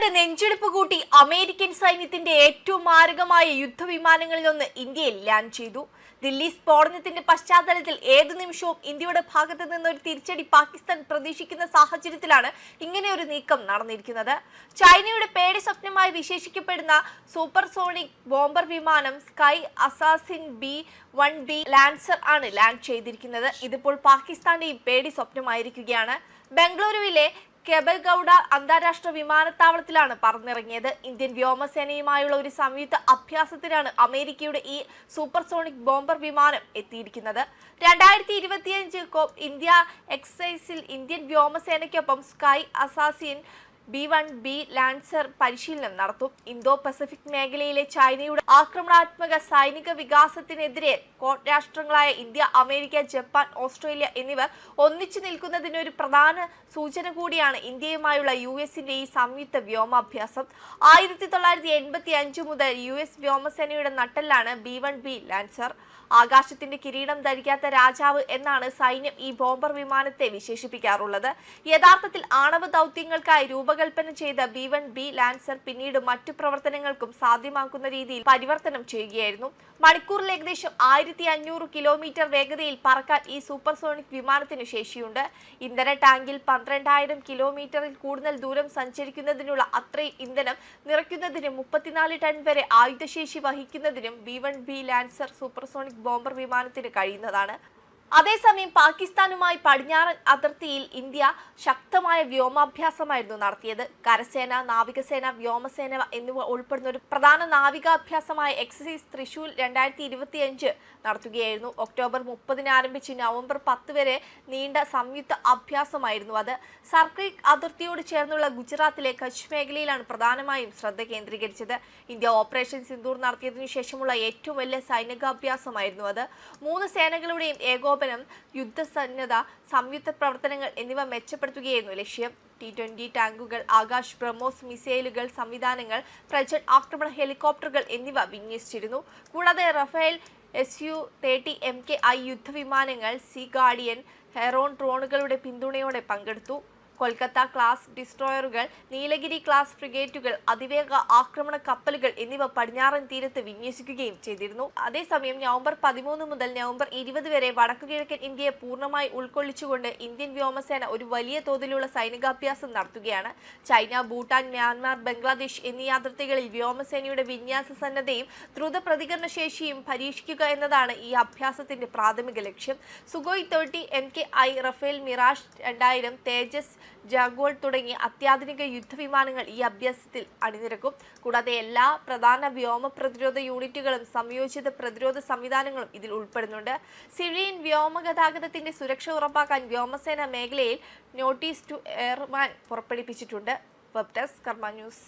പാകിസ്ഥാന്റെ നെഞ്ചെടുപ്പ് കൂട്ടി അമേരിക്കൻ സൈന്യത്തിന്റെ ഏറ്റവും മാരകമായ യുദ്ധവിമാനങ്ങളിലൊന്ന് ഇന്ത്യയിൽ ലാൻഡ് ചെയ്തു. ദില്ലി സ്ഫോടനത്തിന്റെ പശ്ചാത്തലത്തിൽ ഏതു നിമിഷവും ഇന്ത്യയുടെ ഭാഗത്ത് നിന്ന് ഒരു തിരിച്ചടി പാകിസ്ഥാൻ പ്രതീക്ഷിക്കുന്ന സാഹചര്യത്തിലാണ് ഇങ്ങനെ ഒരു നീക്കം നടന്നിരിക്കുന്നത്. ചൈനയുടെ പേടി സ്വപ്നമായി വിശേഷിക്കപ്പെടുന്ന സൂപ്പർസോണിക് ബോംബർ വിമാനം sky assassin B one B lancer ആണ് ലാൻഡ് ചെയ്തിരിക്കുന്നത്. ഇതിപ്പോൾ പാകിസ്ഥാന്റെയും പേടി സ്വപ്നമായിരിക്കുകയാണ്. ബംഗളൂരുവിലെ കെബൽഗൌഡ അന്താരാഷ്ട്ര വിമാനത്താവളത്തിലാണ് പറന്നിറങ്ങിയത്. ഇന്ത്യൻ വ്യോമസേനയുമായുള്ള ഒരു സംയുക്ത അഭ്യാസത്തിനാണ് അമേരിക്കയുടെ ഈ സൂപ്പർസോണിക് ബോംബർ വിമാനം എത്തിയിരിക്കുന്നത്. രണ്ടായിരത്തി ഇരുപത്തിയഞ്ച് ഇന്ത്യ എക്സൈസിൽ Indian വ്യോമസേനയ്ക്കൊപ്പം sky assassin B one B lancer പരിശീലനം നടത്തും. ഇന്തോ പസഫിക് മേഖലയിലെ ചൈനയുടെ ആക്രമണാത്മക സൈനിക വികാസത്തിനെതിരെ രാഷ്ട്രങ്ങളായ ഇന്ത്യ അമേരിക്ക ജപ്പാൻ ഓസ്ട്രേലിയ എന്നിവർ ഒന്നിച്ചു നിൽക്കുന്നതിന് ഒരു പ്രധാന സൂചന കൂടിയാണ് ഇന്ത്യയുമായുള്ള യു എസിന്റെ ഈ സംയുക്ത വ്യോമാഭ്യാസം. ആയിരത്തി തൊള്ളായിരത്തി എൺപത്തി അഞ്ച് മുതൽ യു എസ് വ്യോമസേനയുടെ നട്ടലാണ് ബി വൺ ബി ലാൻസർ. ആകാശത്തിന്റെ കിരീടം ധരിക്കാത്ത രാജാവ് എന്നാണ് സൈന്യം ഈ ബോംബർ വിമാനത്തെ വിശേഷിപ്പിക്കാറുള്ളത്. യഥാർത്ഥത്തിൽ ആണവ ദൗത്യങ്ങൾക്കായി രൂപകൽപ്പന ചെയ്ത ബി വൺ ബി ലാൻസർ പിന്നീട് മറ്റു പ്രവർത്തനങ്ങൾക്കും സാധ്യമാക്കുന്ന രീതിയിൽ പരിവർത്തനം ചെയ്യുകയായിരുന്നു. മണിക്കൂറിൽ ഏകദേശം ആയിരത്തി അഞ്ഞൂറ് കിലോമീറ്റർ വേഗതയിൽ പറക്കാൻ ഈ സൂപ്പർസോണിക് വിമാനത്തിന് ശേഷിയുണ്ട്. ഇന്ധന ടാങ്കിൽ പന്ത്രണ്ടായിരം കിലോമീറ്ററിൽ കൂടുതൽ ദൂരം സഞ്ചരിക്കുന്നതിനുള്ള അത്രയും ഇന്ധനം നിറയ്ക്കുന്നതിനും മുപ്പത്തിനാല് ടൺ വരെ ആയുധശേഷി വഹിക്കുന്നതിനും B one B lancer supersonic bomber വിമാനത്തിന് കഴിയുന്നതാണ്. അതേസമയം പാകിസ്ഥാനുമായി പടിഞ്ഞാറൻ അതിർത്തിയിൽ ഇന്ത്യ ശക്തമായ വ്യോമാഭ്യാസമായിരുന്നു നടത്തിയത്. കരസേന നാവികസേന വ്യോമസേന എന്നിവ ഉൾപ്പെടുന്ന ഒരു പ്രധാന നാവികാഭ്യാസമായ എക്സസൈസ് തൃശൂർ രണ്ടായിരത്തി ഇരുപത്തിയഞ്ച് നടത്തുകയായിരുന്നു. ഒക്ടോബർ മുപ്പതിന് ആരംഭിച്ച് നവംബർ പത്ത് വരെ നീണ്ട സംയുക്ത അഭ്യാസമായിരുന്നു അത്. സർക്രിക് അതിർത്തിയോട് ചേർന്നുള്ള ഗുജറാത്തിലെ കച്ച് മേഖലയിലാണ് പ്രധാനമായും ശ്രദ്ധ കേന്ദ്രീകരിച്ചത്. ഇന്ത്യ ഓപ്പറേഷൻ സിന്ദൂർ നടത്തിയതിനു ശേഷമുള്ള ഏറ്റവും വലിയ സൈനികാഭ്യാസമായിരുന്നു അത്. മൂന്ന് സേനകളുടെയും ഏകോപനം യുദ്ധസന്നദ്ധ സംയുക്ത പ്രവർത്തനങ്ങൾ എന്നിവ മെച്ചപ്പെടുത്തുകയായിരുന്നു ലക്ഷ്യം. ടി ട്വന്റി ടാങ്കുകൾ ആകാശ് ബ്രഹ്മോസ് മിസൈലുകൾ സംവിധാനങ്ങൾ പ്രജൻ ആക്രമണ ഹെലികോപ്റ്ററുകൾ എന്നിവ വിന്യസിച്ചിരുന്നു. കൂടാതെ Rafale S U thirty M K I യുദ്ധവിമാനങ്ങൾ സി ഗാർഡിയൻ ഹെറോൺ ഡ്രോണുകളുടെ പിന്തുണയോടെ പങ്കെടുത്തു. കൊൽക്കത്ത ക്ലാസ് ഡിസ്ട്രോയറുകൾ നീലഗിരി ക്ലാസ് ഫ്രിഗേറ്റുകൾ അതിവേഗ ആക്രമണ കപ്പലുകൾ എന്നിവ പടിഞ്ഞാറൻ തീരത്ത് വിന്യസിക്കുകയും ചെയ്തിരുന്നു. അതേസമയം നവംബർ പതിമൂന്ന് മുതൽ നവംബർ ഇരുപത് വരെ വടക്കുകിഴക്കൻ ഇന്ത്യയെ പൂർണമായി ഉൾക്കൊള്ളിച്ചുകൊണ്ട് ഇന്ത്യൻ വ്യോമസേന ഒരു വലിയ തോതിലുള്ള സൈനികാഭ്യാസം നടത്തുകയാണ്. ചൈന ഭൂട്ടാൻ മ്യാൻമാർ ബംഗ്ലാദേശ് എന്നീ അതിർത്തികളിൽ വ്യോമസേനയുടെ വിന്യാസ സന്നദ്ധയും ദ്രുത പ്രതികരണ ശേഷിയും പരീക്ഷിക്കുക എന്നതാണ് ഈ അഭ്യാസത്തിന്റെ പ്രാഥമിക ലക്ഷ്യം. Sukhoi thirty M K I Rafale Mirage രണ്ടായിരം തേജസ് ജാഗോൾ തുടങ്ങി അത്യാധുനിക യുദ്ധവിമാനങ്ങൾ ഈ അഭ്യാസത്തിൽ അണിനിരക്കും. കൂടാതെ എല്ലാ പ്രധാന വ്യോമ പ്രതിരോധ യൂണിറ്റുകളും സംയോജിത പ്രതിരോധ സംവിധാനങ്ങളും ഇതിൽ ഉൾപ്പെടുന്നുണ്ട്. സിവിലിയൻ വ്യോമഗതാഗതത്തിന്റെ സുരക്ഷ ഉറപ്പാക്കാൻ വ്യോമസേന മേഖലയിൽ നോട്ടീസ് ടു എയർമാൻ പുറപ്പെടുവിച്ചിട്ടുണ്ട്. Web desk Karma news.